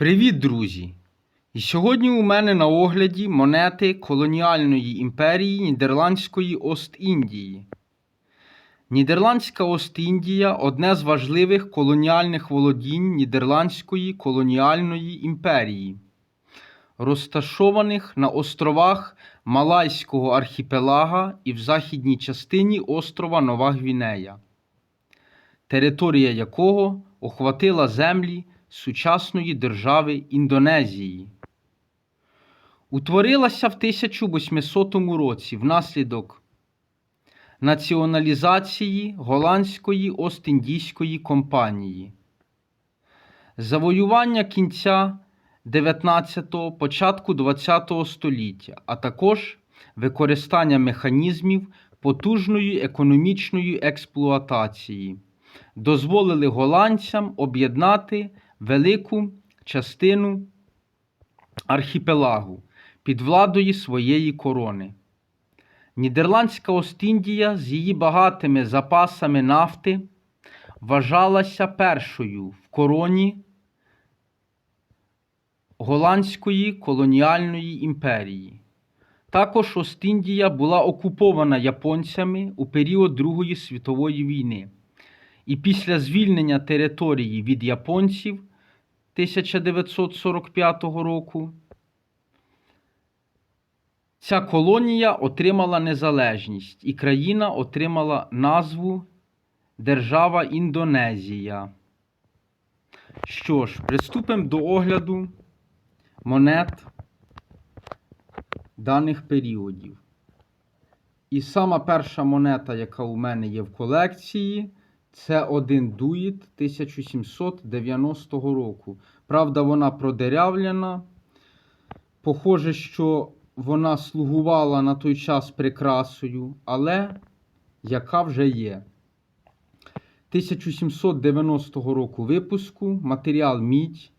Привіт, друзі! І сьогодні у мене на огляді монети колоніальної імперії Нідерландської Ост-Індії. Нідерландська Ост-Індія одне з важливих колоніальних володінь Нідерландської колоніальної імперії, розташованих на островах Малайського архіпелага і в західній частині острова Нова Гвінея, територія якого охватила землі сучасної держави Індонезії. Утворилася в 1800 році внаслідок націоналізації голландської Ост-Індійської компанії. Завоювання кінця 19-го, початку 20-го століття, а також використання механізмів потужної економічної експлуатації дозволили голландцям об'єднати велику частину архіпелагу під владою своєї корони. Нідерландська Ост-Індія з її багатими запасами нафти вважалася першою в короні Голландської колоніальної імперії. Також Ост-Індія була окупована японцями у період Другої світової війни. І після звільнення території від японців 1945 року ця колонія отримала незалежність і країна отримала назву Держава Індонезія. Що ж, приступимо до огляду монет даних періодів. І сама перша монета, яка у мене є в колекції, це один дуїт 1790 року. Правда, вона продерявлена. Похоже, що вона слугувала на той час прикрасою, але яка вже є. 1790 року випуску, матеріал мідь,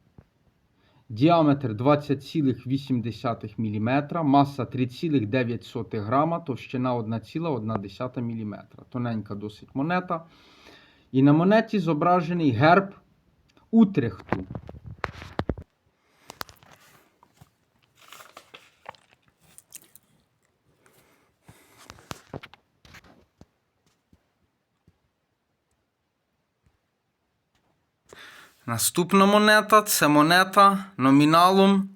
діаметр 20,8 мм, маса 3,9 грама, товщина 1,1 мм. Тоненька досить монета. І на монеті зображений герб Утрехту. Наступна монета це монета номіналом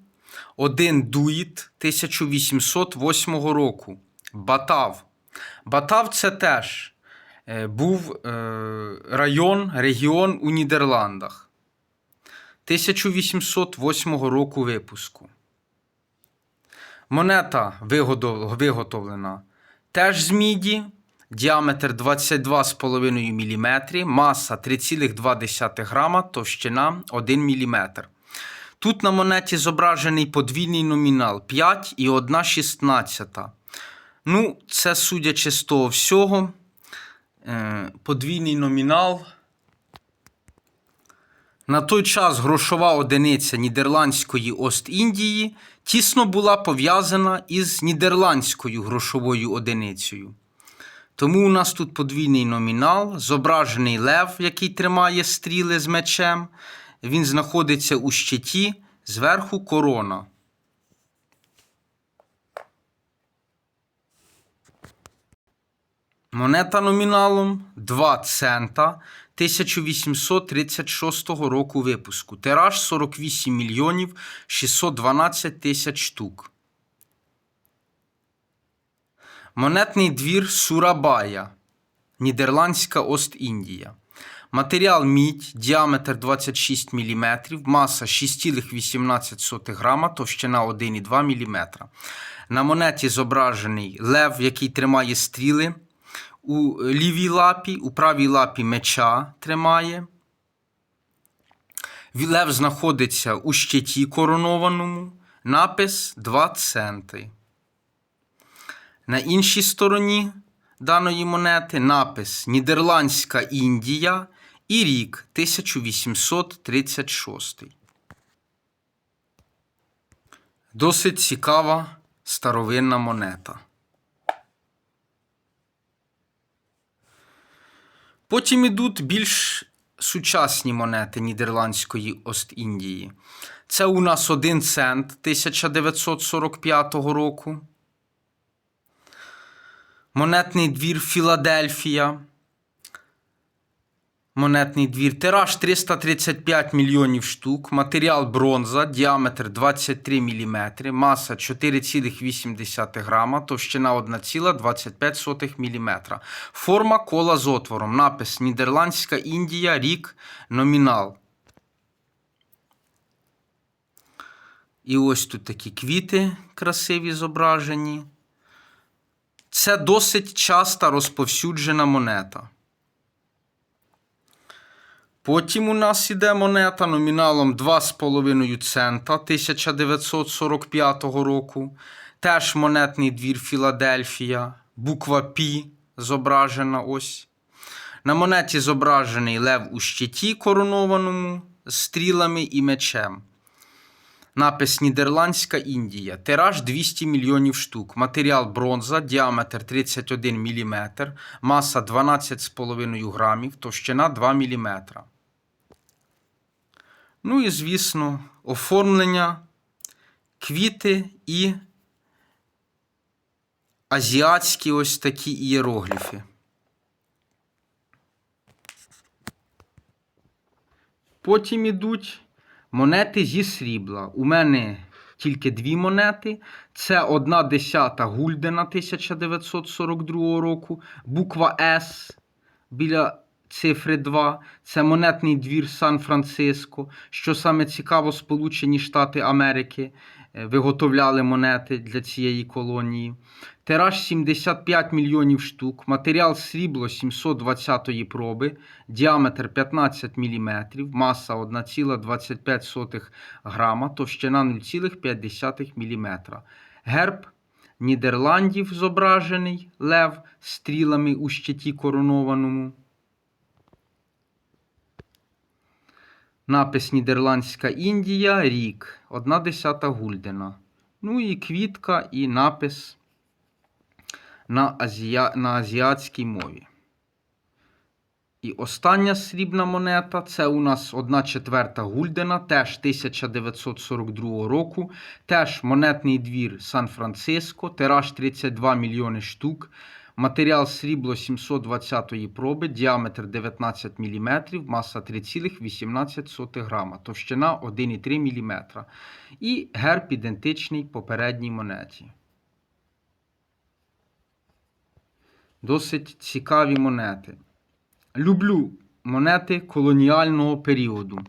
1 дуїт 1808 року. Батав. Батав це теж був е, район, регіон у Нідерландах 1808 року випуску. Монета виготовлена теж з міді, діаметр 22,5 мм, маса 3,2 грама, товщина 1 мм. Тут на монеті зображений подвійний номінал 5 і 1 шістнадцята. Ну, це судячи з того всього, е, подвійний номінал. На той час грошова одиниця Нідерландської Ост-Індії тісно була пов'язана із нідерландською грошовою одиницею. Тому у нас тут подвійний номінал, зображений лев, який тримає стріли з мечем. Він знаходиться у щиті, зверху корона. Монета номіналом 2 цента 1836 року випуску. Тираж 48 мільйонів 612 тисяч штук. Монетний двір Сурабая. Нідерландська Ост-Індія. Матеріал мідь, діаметр 26 мм, маса 6,18 грама, товщина 1,2 мм. На монеті зображений лев, який тримає стріли у лівій лапі, у правій лапі меча тримає. Лев знаходиться у щиті коронованому. Напис 2 центи. На іншій стороні даної монети напис Нідерландська Індія і рік 1836. Досить цікава старовинна монета. Потім ідуть більш сучасні монети Нідерландської Ост-Індії. Це у нас 1 цент 1945 року. Монетний двір Філадельфія. Монетний двір. Тираж 335 мільйонів штук. Матеріал бронза, діаметр 23 мм, маса 4,8 грама, товщина 1,25 мм. Форма кола з отвором. Напис Нідерландська Індія, рік, номінал. І ось тут такі квіти красиві зображені. Це досить часта розповсюджена монета. Потім у нас іде монета номіналом 2,5 цента 1945 року. Теж монетний двір Філадельфія. Буква Пі зображена ось. На монеті зображений лев у щиті коронованому стрілами і мечем. Напис Нідерландська Індія. Тираж 200 мільйонів штук. Матеріал бронза, діаметр 31 мм, маса 12,5 грамів, товщина 2 мм. Ну і, звісно, оформлення, квіти і азіатські ось такі ієрогліфи. Потім ідуть монети зі срібла. У мене тільки дві монети. Це одна десята гульдена 1942 року, буква С біля цифри 2. Це монетний двір Сан-Франциско. Що саме цікаво, Сполучені Штати Америки е, виготовляли монети для цієї колонії. Тираж 75 мільйонів штук, матеріал срібло 720 проби, діаметр 15 мм, маса 1,25 грама, товщина 0,5 мм. Герб Нідерландів зображений лев стрілами у щиті коронованому. Напис Нідерландська Індія, рік, 1 десята гульдена. Ну і квітка, і напис на, азія... на азіатській мові. І остання срібна монета це у нас 1 четверта гульдена, теж 1942 року. Теж монетний двір Сан-Франциско, тираж 32 мільйони штук. Матеріал срібло 720 проби, діаметр 19 мм, маса 3,18 грама, товщина 1,3 мм. І герб ідентичний попередній монеті. Досить цікаві монети. Люблю монети колоніального періоду.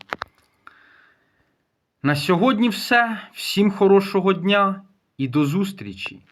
На сьогодні все. Всім хорошого дня і до зустрічі!